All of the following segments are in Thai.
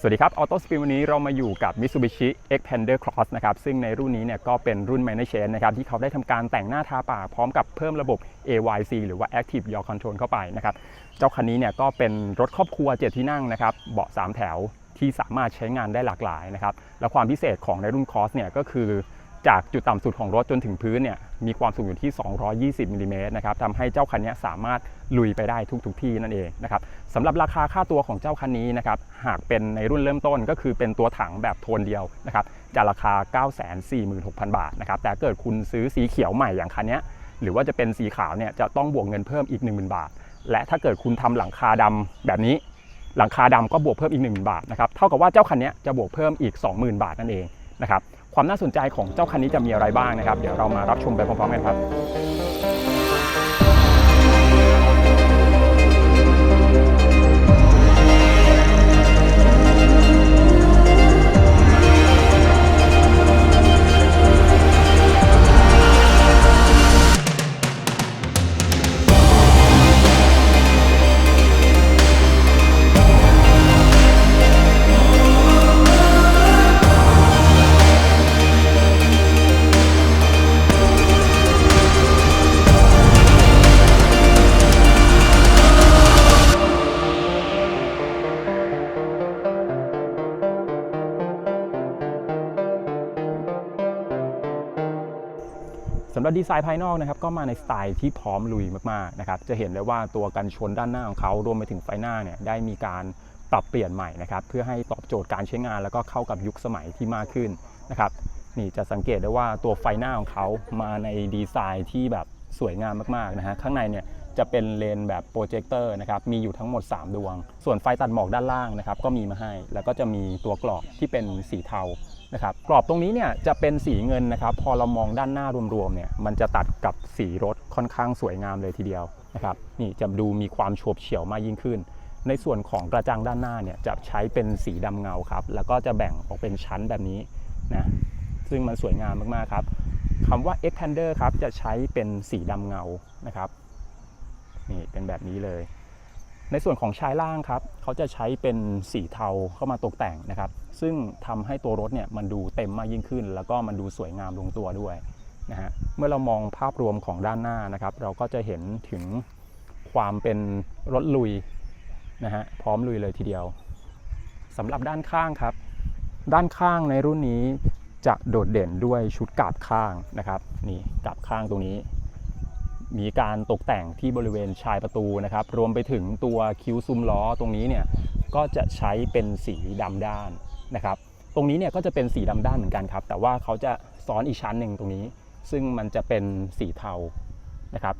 สวัสดีครับ ออโต้สปีนวันนี้เรามาอยู่กับ Mitsubishi Xpander Cross นะครับ ซึ่งในรุ่นนี้เนี่ยก็เป็นรุ่น Minor Chain นะครับ ที่เขาได้ทำการแต่งหน้าทาปากพร้อมกับเพิ่มระบบ AYC หรือว่า Active Yaw Control เข้าไปนะครับ เจ้าคันนี้เนี่ยก็เป็นรถครอบครัว 7 ที่นั่งนะครับ เบาะ 3 แถวที่สามารถใช้งานได้หลากหลายนะครับ และความพิเศษของในรุ่น Cross เนี่ยก็คือ จากจุดต่ำสุดของรถจนถึงพื้นเนี่ยมีความสูงอยู่ที่ 220มิลลิเมตรนะครับทำให้เจ้าคันนี้สามารถลุยไปได้ทุกทุกที่นั่นเองนะครับสำหรับราคาค่าตัวของเจ้าคันนี้นะครับหากเป็นในรุ่นเริ่มต้นก็คือเป็นตัวถังแบบโทนเดียวนะครับจะราคา 946,000 บาทนะครับแต่เกิดคุณซื้อสีเขียวใหม่อย่างคันนี้หรือว่าจะเป็นสีขาวเนี่ยจะต้องบวกเงินเพิ่มอีก 10,000 บาท และถ้าเกิดคุณทำหลังคาดำแบบนี้หลังคาดำก็บวกเพิ่มอีก 10,000 บาทนะครับเท่ากับว่าเจ้าคันนี้จะบวกเพิ่มอีก 20,000 บาทนั่นเองนะครับ ความน่าสนใจของเจ้าคันนี้จะมีอะไรบ้างนะครับ เดี๋ยวเรามารับชมไปพร้อมๆกันครับับดีไซน์ภายนอกนะครับก็มาในสไตล์ที่พร้อมลุยมากๆนะครับจะเห็นได้ว่าตัวกันชนด้านหน้าของเขารวมไปถึงไฟหน้าเนี่ยได้มีการปรับเปลี่ยนใหม่นะครับเพื่อให้ตอบโจทย์การใช้งาน แล้วก็เข้ากับยุคสมัยที่มากขึ้นนะครับนี่จะสังเกตได้ว่าตัวไฟหน้าของเขามาในดีไซน์ที่แบบสวยงามมากๆนะฮะข้างในเนี่ยจะเป็นเลนแบบโปรเจคเตอร์นะครับมีอยู่ทั้งหมด 3 ดวง ส่วนไฟตัดหมอกด้านล่างนะครับก็มีมาให้ แล้วก็จะมีตัวกรอบที่เป็นสีเทา นะครับกรอบตรงนี้เนี่ยจะเป็นสีเงินนะครับ พอเรามองด้านหน้ารวมๆเนี่ยมันจะตัดกับสีรถค่อนข้างสวยงามเลยทีเดียวนะครับนี่จะดูมีความโฉบเฉี่ยวมากยิ่งขึ้น ในส่วนของกระจังด้านหน้าเนี่ยจะใช้เป็นสีดำเงาครับ แล้วก็จะแบ่งออกเป็นชั้นแบบนี้นะซึ่งมันสวยงามมากๆครับคำว่า Xpander ครับจะใช้เป็นสีดำเงานะครับนี่เป็นแบบนี้เลย ในส่วนของชายล่างครับเขาจะใช้เป็นสีเทาเข้ามาตกแต่งนะครับ ซึ่งทำให้ตัวรถเนี่ยมันดูเต็มมากยิ่งขึ้น แล้วก็มันดูสวยงามลงตัวด้วยนะฮะเมื่อเรามองภาพรวมของด้านหน้านะครับ เราก็จะเห็นถึงความเป็นรถลุยนะฮะพร้อมลุยเลยทีเดียวสำหรับด้านข้างครับ ด้านข้างในรุ่นนี้จะโดดเด่นด้วยชุดกาบข้างนะครับนี่กาบข้างตรงนี้ มีการตกแต่งที่บริเวณชายประตูนะครับ รวมไปถึงตัวคิ้วซุ้มล้อตรงนี้เนี่ยก็จะใช้เป็นสีดำด้านนะครับ ตรงนี้เนี่ยก็จะเป็นสีดำด้านเหมือนกันครับ แต่ว่าเขาจะซ้อนอีกชั้นหนึ่งตรงนี้ ซึ่งมันจะเป็นสีเทานะครับ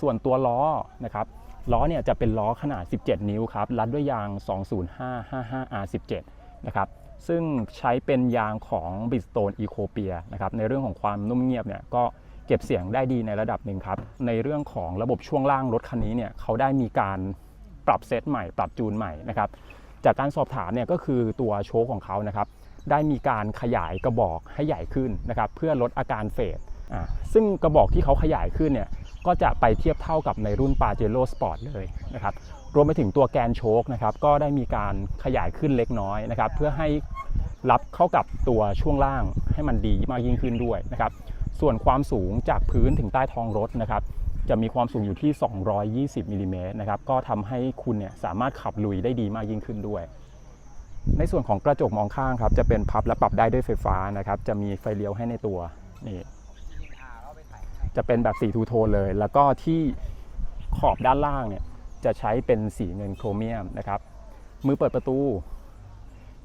ส่วนตัวล้อนะครับล้อเนี่ยจะเป็นล้อขนาด 17 นิ้วครับรัดด้วยยาง 20555R17 นะครับซึ่งใช้เป็นยางของ Bridgestone Ecopia นะครับในเรื่องของความนุ่มเงียบเนี่ยก็ ก็บเสียงได้ดีในระดับหนึ่งครับ ในเรื่องของระบบช่วงล่างรถคันนี้เนี่ยเขาได้มีการปรับเซตใหม่ ปรับจูนใหม่นะครับ จากการสอบถามเนี่ยก็คือตัวโชคของเขานะครับ ได้มีการขยายกระบอกให้ใหญ่ขึ้นนะครับ เพื่อลดอาการเฟดอ่าซึ่งกระบอกที่เขาขยายขึ้นเนี่ยก็จะไปเทียบเท่ากับในรุ่น p a j e r o Sport เลยนะครับรวมไปถึงตัวแกนโชคนะครับก็ได้มีการขยายขึ้นเล็กน้อยนะครับ เพื่อให้รับเข้ากับตัวช่วงล่างให้มันดีมากยิ่งขึ้นด้วยนะครับ ส่วนความสูงจากพื้นถึงใต้ท้องรถนะครับจะมีความสูงอยู่ที่ 220มิลลิเมตรนะครับก็ทำให้คุณเนี่ยสามารถขับลุยได้ดีมากยิ่งขึ้นด้วย ในส่วนของกระจกมองข้างครับจะเป็นพับและปรับได้ด้วยไฟฟ้านะครับจะมีไฟเลี้ยวให้ในตัวนี่จะเป็นแบบสีทูโทนเลย แล้วก็ที่ขอบด้านล่างเนี่ยจะใช้เป็นสีเงินโครเมียมนะครับมือเปิดประตู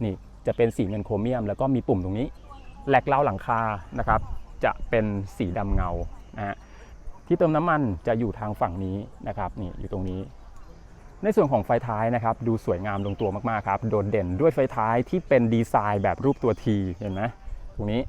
นี่จะเป็นสีเงินโครเมียม แล้วก็มีปุ่มตรงนี้แหลกเล้าหลังคานะครับ จะเป็นสีดำเงานะฮะที่เติมน้ำมันจะอยู่ทางฝั่งนี้นะครับนี่อยู่ตรงนี้ ในส่วนของไฟท้ายนะครับ ดูสวยงามลงตัวมากๆครับ โดดเด่นด้วยไฟท้ายที่เป็นดีไซน์แบบรูปตัว T เห็นไหมตรงนี้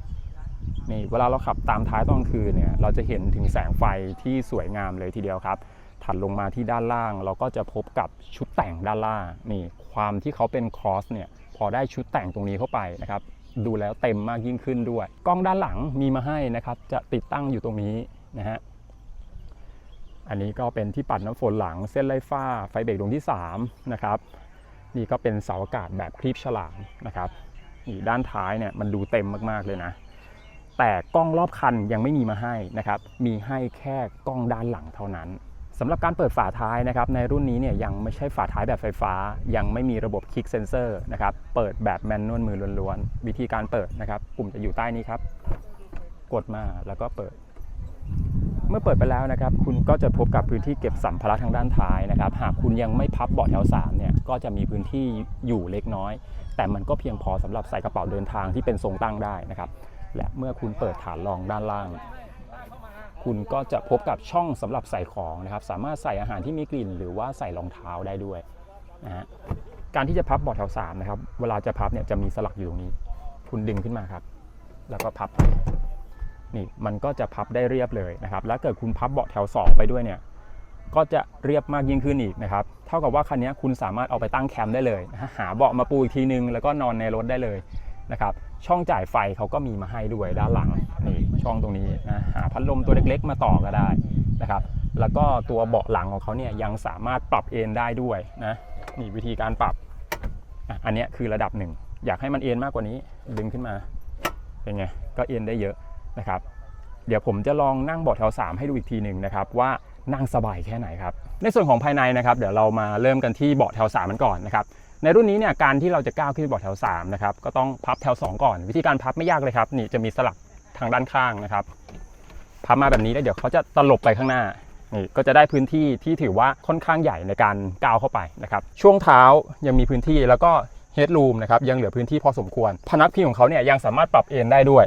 นี่เวลาเราขับตามท้ายตอนกลางคืนเนี่ยเราจะเห็นถึงแสงไฟที่สวยงามเลยทีเดียวครับถัดลงมาที่ด้านล่าง เราก็จะพบกับชุดแต่งด้านล่างนี่ความที่เขาเป็นครอสเนี่ยพอได้ชุดแต่งตรงนี้เข้าไปนะครับ ดูแล้วเต็มมากยิ่งขึ้นด้วย กล้องด้านหลังมีมาให้นะครับ จะติดตั้งอยู่ตรงนี้นะฮะอันนี้ก็เป็นที่ปัดน้ำฝนหลังเส้นไล่ฟ้าไฟเบรกดวงที่3นะครับนี่ก็เป็นเสาอากาศแบบคลีปฉลามนะครับนี่ด้านท้ายเนี่ยมันดูเต็มมากๆเลยนะ แต่กล้องรอบคันยังไม่มีมาให้นะครับ มีให้แค่กล้องด้านหลังเท่านั้น สำหรับการเปิดฝาท้ายนะครับในรุ่นนี้เนี่ยยังไม่ใช่ฝาท้ายแบบไฟฟ้า ยังไม่มีระบบคลิกเซนเซอร์นะครับเปิดแบบแมนนวลมือล้วนๆ วิธีการเปิดนะครับปุ่มจะอยู่ใต้นี้ครับ กดมาแล้วก็เปิด เมื่อเปิดไปแล้วนะครับ คุณก็จะพบกับพื้นที่เก็บสัมภาระทางด้านท้ายนะครับ หากคุณยังไม่พับเบาะแถว3เนี่ยก็จะมีพื้นที่อยู่เล็กน้อย แต่มันก็เพียงพอสำหรับใส่กระเป๋าเดินทางที่เป็นทรงตั้งได้นะครับและเมื่อคุณเปิดฐานรองด้านล่าง คุณก็จะพบกับช่องสำหรับใส่ของนะครับ สามารถใส่อาหารที่มีกลิ่น หรือว่าใส่รองเท้าได้ด้วยนะฮะการที่จะพับเบาะแถว3นะครับ เวลาจะพับเนี่ยจะมีสลักอยู่ตรงนี้ คุณดึงขึ้นมาครับ แล้วก็พับ นี่มันก็จะพับได้เรียบเลยนะครับ แล้วเกิดคุณพับเบาะแถว 2 ไปด้วยเนี่ยก็จะเรียบมากยิ่งขึ้นอีกนะครับ เท่ากับว่าคันนี้คุณสามารถเอาไปตั้งแคมป์ได้เลย หาเบาะมาปูอีกทีนึง แล้วก็นอนในรถได้เลย นะครับช่องจ่ายไฟเขาก็มีมาให้ด้วยด้านหลังนี่ช่องตรงนี้นะหาพัดลมตัวเล็กๆ มาต่อก็ได้นะครับแล้วก็ตัวเบาะหลังของเขาเนี่ยยังสามารถปรับเอนได้ด้วยนะนี่วิธีการปรับอะอันเนี้ยคือระดับหนึ่งอยากให้มันเอนมากกว่านี้ดึงขึ้นมาเป็นไงก็เอนได้เยอะนะครับเดี๋ยวผมจะลองนั่งเบาะแถว3ให้ดูอีกทีหนึ่งนะครับว่านั่งสบายแค่ไหนครับในส่วนของภายในนะครับเดี๋ยวเรามาเริ่มกันที่เบาะแถว3มันก่อนนะครับ ในรุ่นนี้เนี่ยการที่เราจะก้าวขึ้นเบาะแถว3นะครับก็ต้องพับแถว 2 ก่อน วิธีการพับไม่ยากเลยครับนี่จะมีสลักทางด้านข้างนะครับ พับมาแบบนี้แล้วเดี๋ยวเขาจะตลบไปข้างหน้านี่ก็จะได้พื้นที่ที่ถือว่าค่อนข้างใหญ่ในการก้าวเข้าไปนะครับช่วงเท้ายังมีพื้นที่แล้วก็เฮดรูมนะครับยังเหลือพื้นที่พอสมควร พนักพิงของเขาเนี่ยยังสามารถปรับเอนได้ด้วย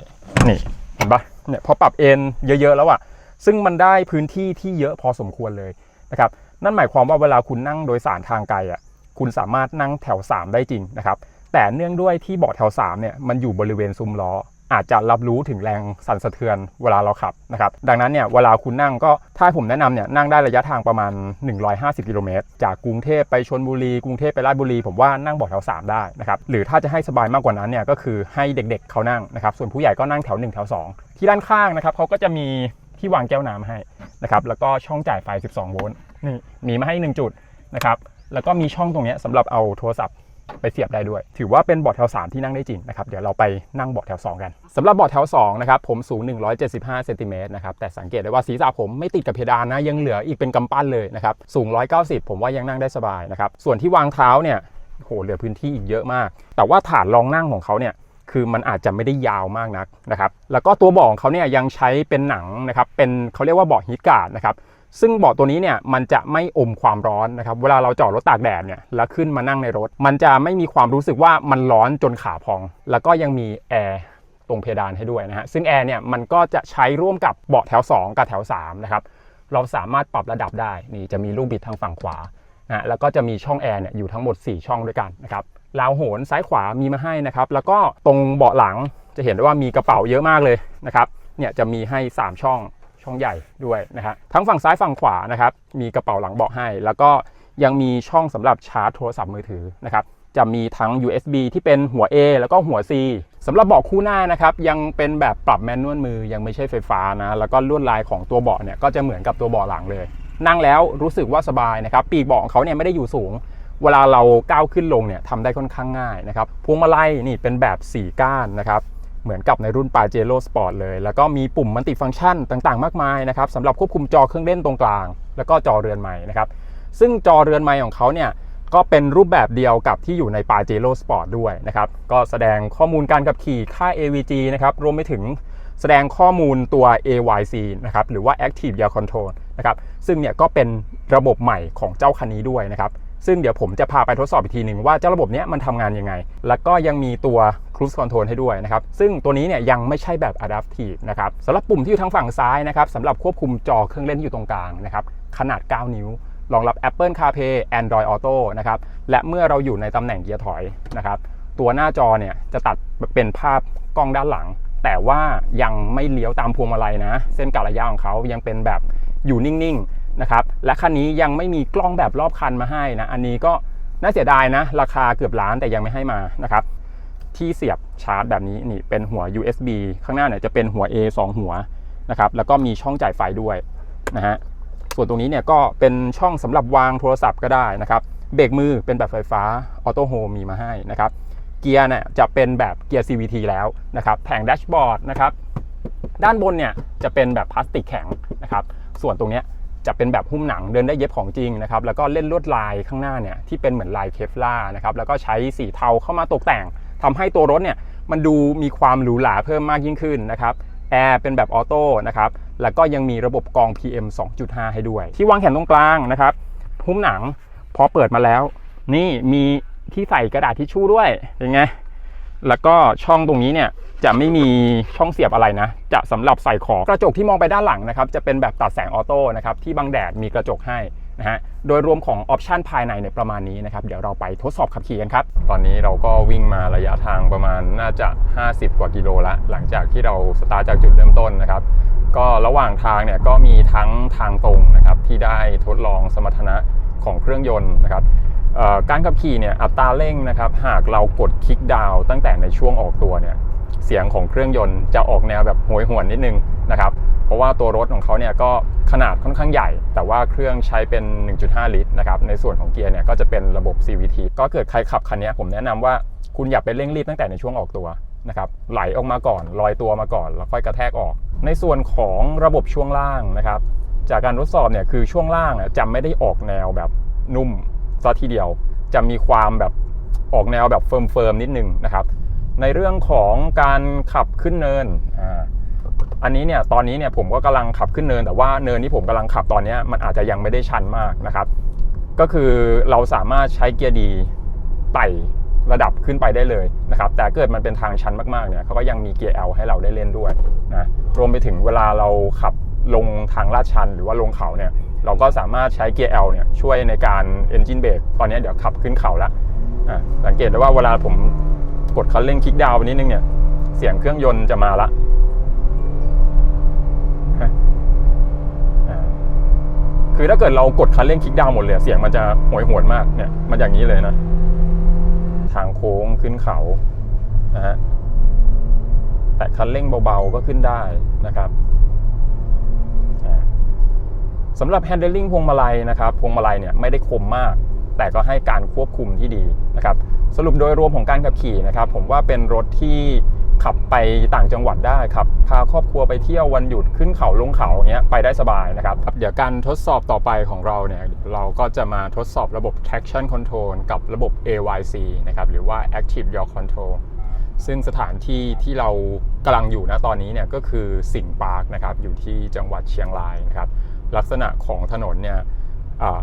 นี่เห็นปะเนี่ยพอปรับเอนเยอะๆแล้วอะซึ่งมันได้พื้นที่ที่เยอะพอสมควรเลยนะครับนั่นหมายความว่าเวลาคุณนั่งโดยสารทางไกลอะ คุณสามารถนั่งแถว 3 ได้จริงนะครับ แต่เนื่องด้วยที่เบาะแถว3เนี่ยมันอยู่บริเวณซุ้มล้อ อาจจะรับรู้ถึงแรงสั่นสะเทือนเวลาเราขับนะครับดังนั้นเนี่ยเวลาคุณนั่งก็ถ้าผมแนะนำเนี่ยนั่งได้ระยะทางประมาณ 150 กิโลเมตรจากกรุงเทพไปชนบุรี กรุงเทพไปราชบุรี ผมว่านั่งเบาะแถว 3 ได้นะครับหรือถ้าจะให้สบายมากกว่านั้นเนี่ยก็คือให้เด็กๆเขานั่งนะครับส่วนผู้ใหญ่ก็นั่งแถว1แถว2ที่ด้านข้างนะครับเขาก็จะมีที่วางแก้วน้ำให้นะครับแล้วก็ช่องจ่ายไฟ 12 โวลต์นี่มีมาให้ 1 จุดนะครับ แล้วก็มีช่องตรงนี้ยสำหรับเอาโทรศัพท์ไปเสียบได้ด้วย ถือว่าเป็นเบาะแถว 3 ที่นั่งได้จริงนะครับ เดี๋ยวเราไปนั่งเบาะแถว 2 กันสำหรับเบาะแถว2นะครับ ผมสูง 175เซนติเมตรนะครับ แต่สังเกตได้ว่าศีรษะผมไม่ติดกับเพดานนะ ยังเหลืออีกเป็นกำปั้นเลยนะครับ สูง 190 ผมว่ายังนั่งได้สบายนะครับ ส่วนที่วางเท้าเนี่ยโหเหลือพื้นที่อีกเยอะมาก แต่ว่าฐานรองนั่งของเขาเนี่ยคือมันอาจจะไม่ได้ยาวมากนักนะครับ แล้วก็ตัวเบาะของเขาเนี่ยยังใช้เป็นหนังนะครับ เป็นเขาเรียกว่าเบาะฮีทการ์ดนะครับ ซึ่งเบาะตัวนี้เนี่ยมันจะไม่อมความร้อนนะครับเวลาเราจอดรถตากแดดเนี่ยแล้วขึ้นมานั่งในรถ มันจะไม่มีความรู้สึกว่ามันร้อนจนขาพอง แล้วก็ยังมีแอร์ตรงเพดานให้ด้วยนะฮะซึ่งแอร์เนี่ยมันก็จะใช้ร่วมกับเบาะแถว 2 กับแถว3นะครับเราสามารถปรับระดับได้นี่จะมีลูกบิดทางฝั่งขวานะแล้วก็จะมีช่องแอร์เนี่ยอยู่ทั้งหมด 4 ช่องด้วยกันนะครับราวโหนซ้ายขวามีมาให้นะครับแล้วก็ตรงเบาะหลังจะเห็นได้ว่ามีกระเป๋าเยอะมากเลยนะครับเนี่ยจะมีให้ 3 ช่อง ช่องใหญ่ด้วยนะฮะทั้งฝั่งซ้ายฝั่งขวานะครับมีกระเป๋าหลังเบาะให้ แล้วก็ยังมีช่องสำหรับชาร์จโทรศัพท์มือถือนะครับจะมีทั้ง USB ที่เป็นหัว A แล้วก็หัว C สำหรับเบาะคู่หน้านะครับยังเป็นแบบปรับแมนนวลมือยังไม่ใช่ไฟฟ้านะแล้วก็ลวดลายของตัวเบาะเนี่ยก็จะเหมือนกับตัวเบาะหลังเลย นั่งแล้วรู้สึกว่าสบายนะครับปีกเบาะของเขาเนี่ยไม่ได้อยู่สูง เวลาเราก้าวขึ้นลงเนี่ยทำได้ค่อนข้างง่ายนะครับพวงมาลัยนี่เป็นแบบ 4 ก้านนะครับ เหมือนกับในรุ่น p a j e r o Sport เลย แล้วก็มีปุ่มมัลติฟังก์ชันต่างๆ มากมายนะครับสำหรับควบคุมจอเครื่องเล่นตรงกลาง แล้วก็จอเรือนใหม่นะครับ ซึ่งจอเรือนใหม่ของเขาเนี่ยก็เป็นรูปแบบเดียวกับที่อยู่ใน p a j e r o Sport ด้วยนะครับ ก็แสดงข้อมูลการขับขี่ค่า AVG นะครับ รวมไปถึงแสดงข้อมูลตัว AYC นะครับ หรือว่า Active Gear Control นะครับ ซึ่งเนี่ยก็เป็นระบบใหม่ของเจ้าคันนี้ด้วยนะครับ ซึ่งเดี๋ยวผมจะพาไปทดสอบอีกทีหนึ่งว่าเจ้าระบบเนี้ยมันทำงานยังไง แล้วก็ยังมีตัว Cruise Control ให้ด้วยนะครับ ซึ่งตัวนี้เนี่ยยังไม่ใช่แบบ Adaptive นะครับสำหรับปุ่มที่อยู่ทางฝั่งซ้ายนะครับสำหรับควบคุมจอเครื่องเล่นที่อยู่ตรงกลางนะครับขนาด 9 นิ้วรองรับ Apple CarPlay Android Auto นะครับและเมื่อเราอยู่ในตำแหน่งเกียร์ถอยนะครับตัวหน้าจอเนี่ยจะตัดเป็นภาพกล้องด้านหลัง แต่ว่ายังไม่เลี้ยวตามพวงมาลัยนะ เส้นกะระยะของเขายังเป็นแบบอยู่นิ่งๆนะครับและคันนี้ยังไม่มีกล้องแบบรอบคันมาให้นะอันนี้ก็น่าเสียดายนะ ราคาเกือบล้านแต่ยังไม่ให้มานะครับ ที่เสียบชาร์จแบบนี้นี่เป็นหัว USB ข้างหน้าเนี่ยจะเป็นหัว A 2 หัวนะครับแล้วก็มีช่องจ่ายไฟด้วยนะฮะส่วนตรงนี้เนี่ยก็เป็นช่องสำหรับวางโทรศัพท์ก็ได้นะครับเบรกมือเป็นแบบไฟฟ้าออโต้โฮมีมาให้นะครับเกียร์เนี่ยจะเป็นแบบเกียร์ CVT แล้วนะครับแผงแดชบอร์ดนะครับด้านบนเนี่ยจะเป็นแบบพลาสติกแข็งนะครับส่วนตรงเนี้ยจะเป็นแบบหุ้มหนังเดินได้เย็บของจริงนะครับแล้วก็เล่นลวดลายข้างหน้าเนี่ยที่เป็นเหมือนลายเคฟล่านะครับแล้วก็ใช้สีเทาเข้ามาตกแต่ง ทำให้ตัวรถเนี่ยมันดูมีความหรูหราเพิ่มมากยิ่งขึ้นนะครับแอร์เป็นแบบออโต้นะครับแล้วก็ยังมีระบบกรอง PM 2.5 ให้ด้วย ที่วางแขนตรงกลางนะครับหุ้มหนังพอเปิดมาแล้ว นี่มีที่ใส่กระดาษทิชชู่ด้วยเป็นไงแล้วก็ช่องตรงนี้เนี่ยจะไม่มีช่องเสียบอะไรนะ จะสำหรับใส่ของกระจกที่มองไปด้านหลังนะครับ จะเป็นแบบตัดแสงออโต้นะครับที่บังแดดมีกระจกให้ นะฮะโดยรวมของออปชันภายในเนี่ยประมาณนี้นะครับ เดี๋ยวเราไปทดสอบขับขี่กันครับ ตอนนี้เราก็วิ่งมาระยะทางประมาณน่าจะ 50 กว่ากิโลละ หลังจากที่เราสตาร์ทจากจุดเริ่มต้นนะครับ ก็ระหว่างทางเนี่ยก็มีทั้งทางตรงนะครับที่ได้ทดลองสมรรถนะของเครื่องยนต์นะครับการขับขี่เนี่ยอัตราเร่งนะครับ หากเรากดคลิกดาวตั้งแต่ในช่วงออกตัวเนี่ยเสียงของเครื่องยนต์จะออกแนวแบบโหยหวนนิดนึงนะครับ ราะว่าตัวรถของเขาเนี่ยก็ขนาดค่อนข้างใหญ่ แต่ว่าเครื่องใช้เป็น 1.5 ลิตรนะครับในส่วนของเกียร์เนี่ยก็จะเป็นระบบ CVT ก็เกิดใครขับคันนี้ผมแนะนำว่าคุณอย่าไปเร่งรีบตั้งแต่ในช่วงออกตัวนะครับไหลออกมาก่อนลอยตัวมาก่อน แล้วค่อยกระแทกออก ในส่วนของระบบช่วงล่างนะครับจากการทดสอบเนี่ยคือช่วงล่างอะจะไม่ได้ออกแนวแบบนุ่มซะทีเดียว จะมีความแบบออกแนวแบบเฟิร์มๆนิดนึงนะครับในเรื่องของการขับขึ้นเนินอ่า อันนี้เนี่ยตอนนี้เนี่ยผมก็กำลังขับขึ้นเนิน แต่ว่าเนินที่ผมกำลังขับตอนนี้มันอาจจะยังไม่ได้ชันมากนะครับ ก็คือเราสามารถใช้เกียร์ดีไต่ระดับขึ้นไปได้เลยนะครับ แต่เกิดมันเป็นทางชันมากๆเนี่ยเขาก็ยังมีเกียร์ L ให้เราได้เล่นด้วยนะรวมไปถึงเวลาเราขับลงทางลาดชันหรือว่าลงเขาเนี่ยเราก็สามารถใช้เกียร์ L เนี่ยช่วยในการ engine brake ตอนนี้เดี๋ยวขับขึ้นเขาแล้วอะสังเกตได้ว่าเวลาผมกดคันเร่งคลิกดาวน์ไปนิดนึงเนี่ยเสียงเครื่องยนต์จะมาละฮะอ่า คือถ้าเกิดเรากดคันเร่งคลิกดาวหมดเลยเสียงมันจะโหยหวนมากเนี่ยมันอย่างนี้เลยนะ ทางโค้งขึ้นเขานะฮะแต่คันเร่งเบาๆก็ขึ้นได้นะครับสำหรับ handling พวงมาลัยนะครับพวงมาลัยเนี่ยไม่ได้คมมาก แต่ก็ให้การควบคุมที่ดีนะครับ สรุปโดยรวมของการขับขี่นะครับ ผมว่าเป็นรถที่ ขับไปต่างจังหวัดได้ครับพาครอบครัวไปเที่ยววันหยุดขึ้นเขาลงเขาเงี้ยไปได้สบายนะครับ เดี๋ยวการทดสอบต่อไปของเราเนี่ยเราก็จะมาทดสอบระบบ traction control กับระบบ AYC นะครับหรือว่า active yaw control ซึ่งสถานที่ที่เรากำลังอยู่นะตอนนี้เนี่ยก็คือสิงห์ปาร์คนะครับอยู่ที่จังหวัดเชียงรายนะครับลักษณะของถนนเนี่ย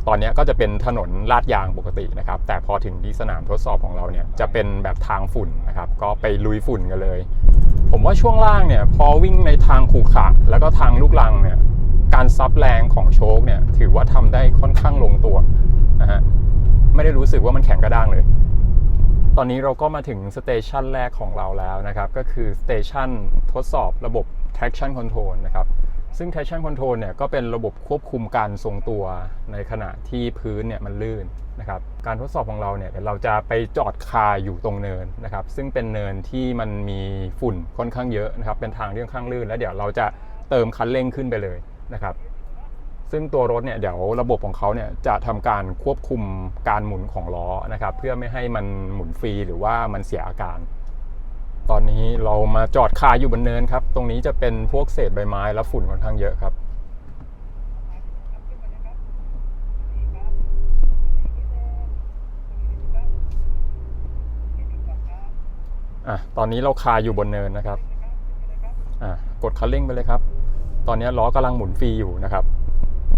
ตอนนี้ก็จะเป็นถนนลาดยางปกตินะครับ แต่พอถึงที่สนามทดสอบของเราเนี่ยจะเป็นแบบทางฝุ่นนะครับ ก็ไปลุยฝุ่นกันเลย ผมว่าช่วงล่างเนี่ยพอวิ่งในทางขรุขระแล้วก็ทางลูกลังเนี่ยการซับแรงของโชคเนี่ยถือว่าทำได้ค่อนข้างลงตัวนะฮะไม่ได้รู้สึกว่ามันแข็งกระด้างเลย ตอนนี้เราก็มาถึงสเตชันแรกของเราแล้วนะครับ ก็คือสเตชันทดสอบระบบ traction control นะครับ ซึ่ง traction control เนี่ยก็เป็นระบบควบคุมการทรงตัวในขณะที่พื้นเนี่ยมันลื่นนะครับการทดสอบของเราเนี่ยเราจะไปจอดคาอยู่ตรงเนินนะครับ ซึ่งเป็นเนินที่มันมีฝุ่นค่อนข้างเยอะนะครับ เป็นทางที่ค่อนข้างลื่น แล้วเดี๋ยวเราจะเติมคันเร่งขึ้นไปเลยนะครับ ซึ่งตัวรถเนี่ยเดี๋ยวระบบของเขาเนี่ยจะทำการควบคุมการหมุนของล้อนะครับ เพื่อไม่ให้มันหมุนฟรีหรือว่ามันเสียอาการ ตอนนี้เรามาจอดคาอยู่บนเนินครับ ตรงนี้จะเป็นพวกเศษใบไม้และฝุ่นค่อนข้างเยอะครับ อะ ตอนนี้เราคาอยู่บนเนินนะครับ อะ กดคันเร่งไปเลยครับ ตอนนี้ล้อกำลังหมุนฟรีอยู่นะครับ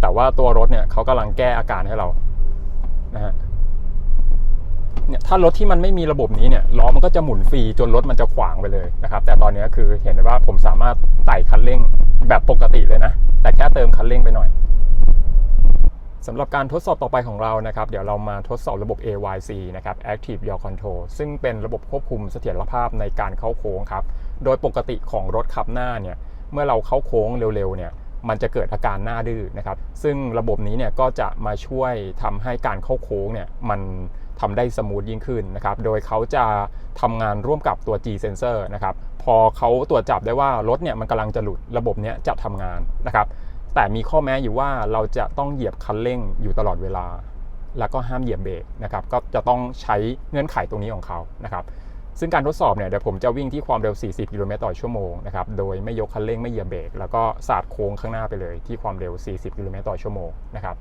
แต่ว่าตัวรถเนี่ยเขากำลังแก้อาการให้เรา นะฮะ เนี่ยถ้ารถที่มันไม่มีระบบนี้เนี่ยล้อมันก็จะหมุนฟรีจนรถมันจะขวางไปเลยนะครับแต่ตอนนี้คือเห็นได้ว่าผมสามารถไต่คันเร่งแบบปกติเลยนะ แต่แค่เติมคันเร่งไปหน่อยสำหรับการทดสอบต่อไปของเรานะครับ เดี๋ยวเรามาทดสอบระบบ AYC นะครับ Active Yaw Control ซึ่งเป็นระบบควบคุมเสถียรภาพในการเข้าโค้งครับ โดยปกติของรถขับหน้าเนี่ย เมื่อเราเข้าโค้งเร็วๆ เนี่ย มันจะเกิดอาการหน้าดื้อนะครับ ซึ่งระบบนี้เนี่ยก็จะมาช่วยทำให้การเข้าโค้งเนี่ยมัน ทำได้สมูทยิ่งขึ้นนะครับ โดยเขาจะทำงานร่วมกับตัว G sensor นะครับ พอเขาตรวจจับได้ว่ารถเนี่ยมันกำลังจะหลุดระบบเนี้ยจะทำงานนะครับ แต่มีข้อแม้อยู่ว่าเราจะต้องเหยียบคันเร่งอยู่ตลอดเวลา แล้วก็ห้ามเหยียบเบรกนะครับ ก็จะต้องใช้เงื่อนไขตรงนี้ของเขานะครับ ซึ่งการทดสอบเนี่ยเดี๋ยวผมจะวิ่งที่ความเร็ว 40 กิโลเมตรต่อชั่วโมงนะครับ โดยไม่ยกคันเร่งไม่เหยียบเบรกแล้วก็สาดโค้งข้างหน้าไปเลยที่ความเร็ว 40 กิโลเมตรต่อชั่วโมงนะครับ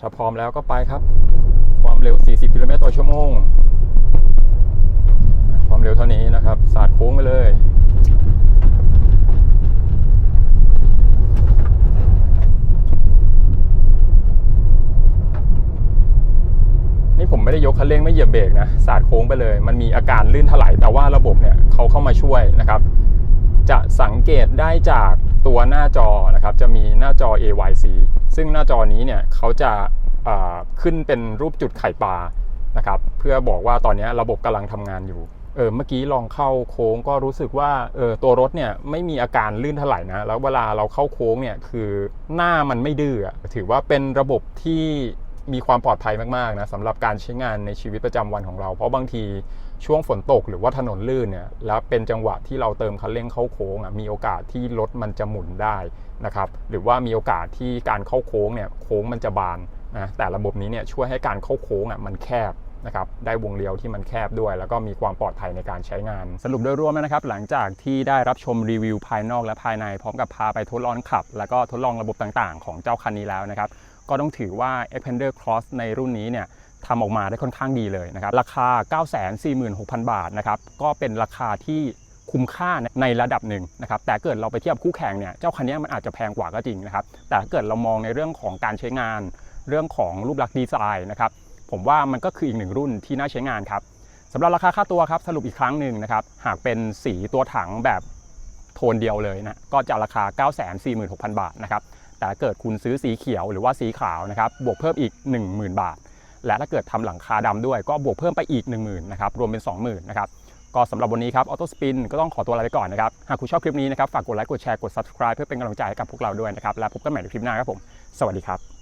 ถ้าพร้อมแล้วก็ไปครับ ความเร็ว 40 กิโลเมตรต่อชั่วโมง ความเร็วเท่านี้นะครับสาดโค้งไปเลยนี่ผมไม่ได้ยกคันเร่งไม่เหยียบเบรกนะสาดโค้งไปเลย มันมีอาการลื่นถลายแต่ว่าระบบเนี่ยเขาเข้ามาช่วยนะครับ จะสังเกตได้จากตัวหน้าจอนะครับ จะมีหน้าจอ AYC ซึ่งหน้าจอนี้เนี่ยเขาจะาขึ้นเป็นรูปจุดไข่ปลานะครับเพื่อบอกว่าตอนนี้ระบบกำลังทำงานอยู่เออเมื่อกี้ลองเข้าโค้งก็รู้สึกว่าเออตัวรถเนี่ยไม่มีอาการลื่นถลายนะ แล้วเวลาเราเข้าโค้งเนี่ยคือหน้ามันไม่ดื้อถือว่าเป็นระบบที่มีความปลอดภัยมากๆนะสำหรับการใช้งานในชีวิตประจำวันของเรา เพราะบางที ช่วงฝนตกหรือว่าถนนลื่นเนี่ยแล้วเป็นจังหวะที่เราเติมคันเร่งเข้าโค้งอะมีโอกาสที่รถมันจะหมุนได้นะครับหรือว่ามีโอกาสที่การเข้าโค้งเนี่ยโค้งมันจะบานนะแต่ระบบนี้เนี่ยช่วยให้การเข้าโค้งอะมันแคบนะครับได้วงเลี้ยวที่มันแคบด้วย แล้วก็มีความปลอดภัยในการใช้งาน สรุปโดยรวมนะครับ หลังจากที่ได้รับชมรีวิวภายนอกและภายใน พร้อมกับพาไปทดลองขับ แล้วก็ทดลองระบบต่างๆ ของเจ้าคันนี้แล้วนะครับก็ต้องถือว่า Xpander Cross ในรุ่นนี้เนี่ย ทำออกมาได้ค่อนข้างดีเลยนะครับ ราคา 946,000 บาทนะครับ ก็เป็นราคาที่คุ้มค่าในระดับหนึ่งนะครับ แต่เกิดเราไปเทียบคู่แข่งเนี่ย เจ้าคันนี้มันอาจจะแพงกว่าก็จริงนะครับ แต่ถ้าเกิดเรามองในเรื่องของการใช้งาน เรื่องของรูปลักษณ์ดีไซน์นะครับ ผมว่ามันก็คืออีกหนึ่งรุ่นที่น่าใช้งานครับสำหรับราคาค่าตัวครับสรุปอีกครั้งหนึ่งนะครับ หากเป็นสีตัวถังแบบโทนเดียวเลยนะ ก็จะราคา 946,000 บาทนะครับ แต่เกิดคุณซื้อสีเขียวหรือว่าสีขาวนะครับ บวกเพิ่มอีก 10,000 บาท และถ้าเกิดทำหลังคาดำด้วยก็บวกเพิ่มไปอีก 10,000นะครับรวมเป็น 20,000นะครับก็สำหรับวันนี้ครับออโต้สปินก็ต้องขอตัวลาไปก่อนนะครับ หากคุณชอบคลิปนี้นะครับ ฝากกดไลค์กดแชร์กด subscribe เพื่อเป็นกำลังใจให้กับพวกเราด้วยนะครับ และพบกันใหม่ในคลิปหน้าครับผม สวัสดีครับ